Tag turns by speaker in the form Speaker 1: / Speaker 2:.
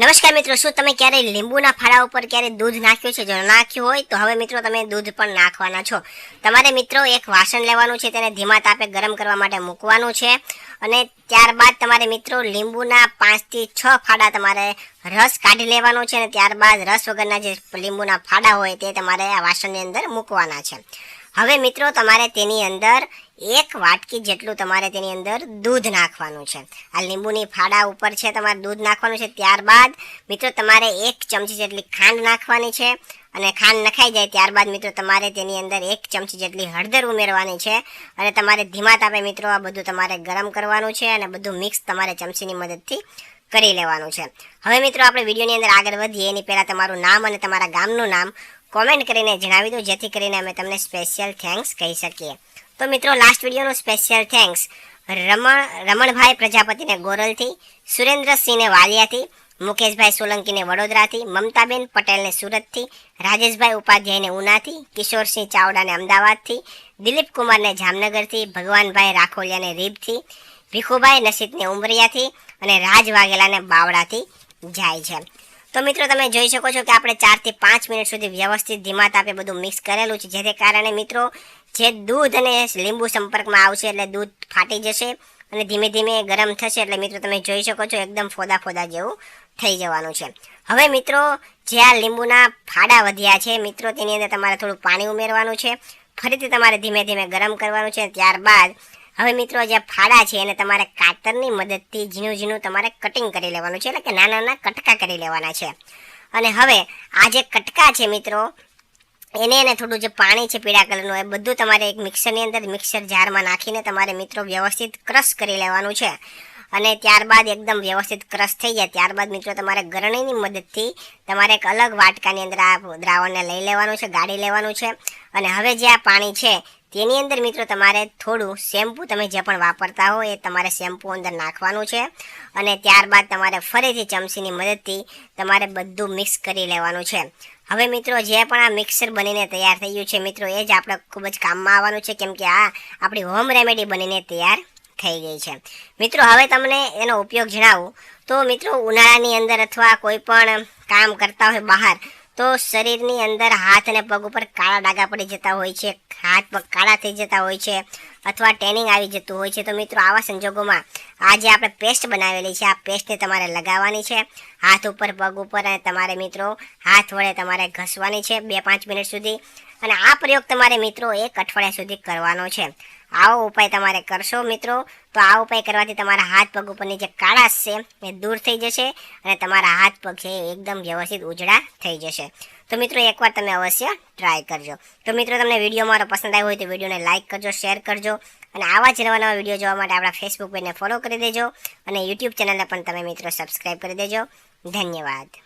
Speaker 1: નમસ્કાર મિત્રો, શું તમે ક્યારે લીંબુના ફાળા ઉપર ક્યારે દૂધ નાખ્યું છે? જો નાખ્યું હોય, તો હવે મિત્રો તમે દૂધ પણ નાખવાના છો. તમારે મિત્રો એક વાસણ લેવાનું છે, તેને ધીમા તાપે ગરમ કરવા માટે મૂકવાનું છે. અને ત્યારબાદ તમારે મિત્રો લીંબુના પાંચથી છ ફાડા તમારે રસ કાઢી લેવાનો છે અને ત્યારબાદ રસ વગરના જે લીંબુના ફાડા હોય, તે તમારે આ વાસણની અંદર મૂકવાના છે. હવે મિત્રો, તમારે તેની અંદર એક વાટકી જેટલું તમારે તેની અંદર દૂધ નાખવાનું છે. આ લીંબુની ફાડા ઉપર છે તમારે દૂધ નાખવાનું છે. ત્યારબાદ મિત્રો, તમારે એક ચમચી જેટલી ખાંડ નાખવાની છે અને ખાંડ નખાઈ જાય ત્યારબાદ મિત્રો, તમારે તેની અંદર એક ચમચી જેટલી હળદર ઉમેરવાની છે અને તમારે ધીમા તાપે મિત્રો, આ બધું તમારે ગરમ કરવાનું છે અને બધું મિક્સ તમારે ચમચીની મદદથી કરી લેવાનું છે. હવે મિત્રો, આપણે વિડીયોની અંદર આગળ વધીએ. એની પહેલાં તમારું નામ અને તમારા ગામનું નામ કોમેન્ટ કરીને જણાવી દો, જેથી કરીને અમે તમને સ્પેશિયલ થેન્ક્સ કહી શકીએ. તો મિત્રો લાસ્ટ વિડીયોનો સ્પેશિયલ થેન્ક્સ રમણ, રમણભાઈ પ્રજાપતિને ગોરલથી, સુરેન્દ્રસિંહને વાલિયાથી, મુકેશભાઈ સોલંકીને વડોદરાથી, મમતાબેન પટેલને સુરતથી, રાજેશભાઈ ઉપાધ્યાયને ઉનાથી, કિશોરસિંહ ચાવડાને અમદાવાદથી દિલીપ કુમારને જામનગરથી, ભગવાનભાઈ રાખોલિયાને રીબથી, ભીખુભાઈ નસીતને ઉમરિયાથી અને રાજ વાઘેલાને બાવળાથી જાય છે. તો મિત્રો, તમે જોઈ શકો છો કે આપણે ચારથી પાંચ મિનિટ સુધી વ્યવસ્થિત ધીમા તાપે બધું મિક્સ કરેલું છે જેને કારણે મિત્રો, જે દૂધ અને લીંબુ સંપર્કમાં આવશે એટલે દૂધ ફાટી જશે અને ધીમે ધીમે ગરમ થશે એટલે મિત્રો, તમે જોઈ શકો છો એકદમ ફોદા ફોદા જેવું થઈ જવાનું છે. હવે મિત્રો, જે આ લીંબુના ફાડા વધ્યા છે, મિત્રો, તેની અંદર તમારે થોડું પાણી ઉમેરવાનું છે. ફરીથી તમારે ધીમે ધીમે ગરમ કરવાનું છે ત્યારબાદ હવે મિત્રો જે ફાડા છે એને તમારે કાતરની મદદથી ઝીણું ઝીણું તમારે કટિંગ કરી લેવાનું છે, એટલે કે નાના નાના કટકા કરી લેવાના છે. અને હવે આ જે કટકા છે મિત્રો, એને એને થોડું જે પાણી છે પીળા કલરનું, એ બધું તમારે એક મિક્સરની અંદર મિક્સર જારમાં નાખીને તમારે મિત્રો વ્યવસ્થિત ક્રશ કરી લેવાનું છે. અને ત્યારબાદ એકદમ વ્યવસ્થિત ક્રશ થઈ જાય, ત્યારબાદ મિત્રો તમારે ગરણીની મદદથી તમારે એક અલગ વાટકાની અંદર આ દ્રાવણને લઈ લેવાનું છે, ગાળી લેવાનું છે. અને હવે જે આ પાણી છે તેની અંદર મિત્રો તમારે થોડું શેમ્પૂ તમે જે પણ વાપરતા હો એ તમારે શેમ્પૂ અંદર નાખવાનું છે. અને ત્યારબાદ તમારે ફરીથી ચમચીની મદદથી તમારે બધું મિક્સ કરી લેવાનું છે. હવે મિત્રો જે પણ આ મિક્સર બનીને તૈયાર થઈ ગયું છે, મિત્રો એ જ આપણે ખૂબ જ કામમાં આવવાનું છે, કેમ કે આ આપણી હોમ રેમેડી બનીને તૈયાર થઈ ગઈ છે. મિત્રો હવે તમને એનો ઉપયોગ જણાવું. તો મિત્રો ઉનાળાની અંદર અથવા કોઈ પણ કામ કરતા હોય બહાર તો શરીરની અંદર હાથ અને પગ ઉપર કાળા ડાઘા પડી જતા હોય છે. હાથ પગ કાળા થઈ જતા હોય છે અથવા ટેનિંગ આવી જતું હોય છે. તો મિત્રો, આવા સંજોગોમાં આ જે આપણે પેસ્ટ બનાવેલી છે. આ પેસ્ટને તમારે લગાવવાની છે. હાથ ઉપર, પગ ઉપર અને તમારે મિત્રો, હાથ વડે તમારે ઘસવાની છે બે પાંચ મિનિટ સુધી. અને આ પ્રયોગ તમારે મિત્રો એક અઠવાડિયા સુધી કરવાનો છે. આવો ઉપાય તમારે કરશો મિત્રો. તો આ ઉપાય કરવાથી તમારા હાથ પગ ઉપરની જે કાળાશ છે, એ દૂર થઈ જશે અને તમારા હાથ પગ છે એ એકદમ વ્યવસ્થિત ઉજળા થઈ જશે. તો મિત્રો, એકવાર તમે અવશ્ય ટ્રાય કરજો. તો મિત્રો, તમને વીડિયો મારો પસંદ આવ્યો હોય તો વિડીયોને લાઇક કરજો શેર કરજો અને આવા જ નવા નવા વીડિયો જોવા માટે આપણા ફેસબુક પેજને ફોલો કરી દેજો અને યુટ્યુબ ચેનલને પણ તમે મિત્રો સબસ્ક્રાઈબ કરી દેજો. ધન્યવાદ.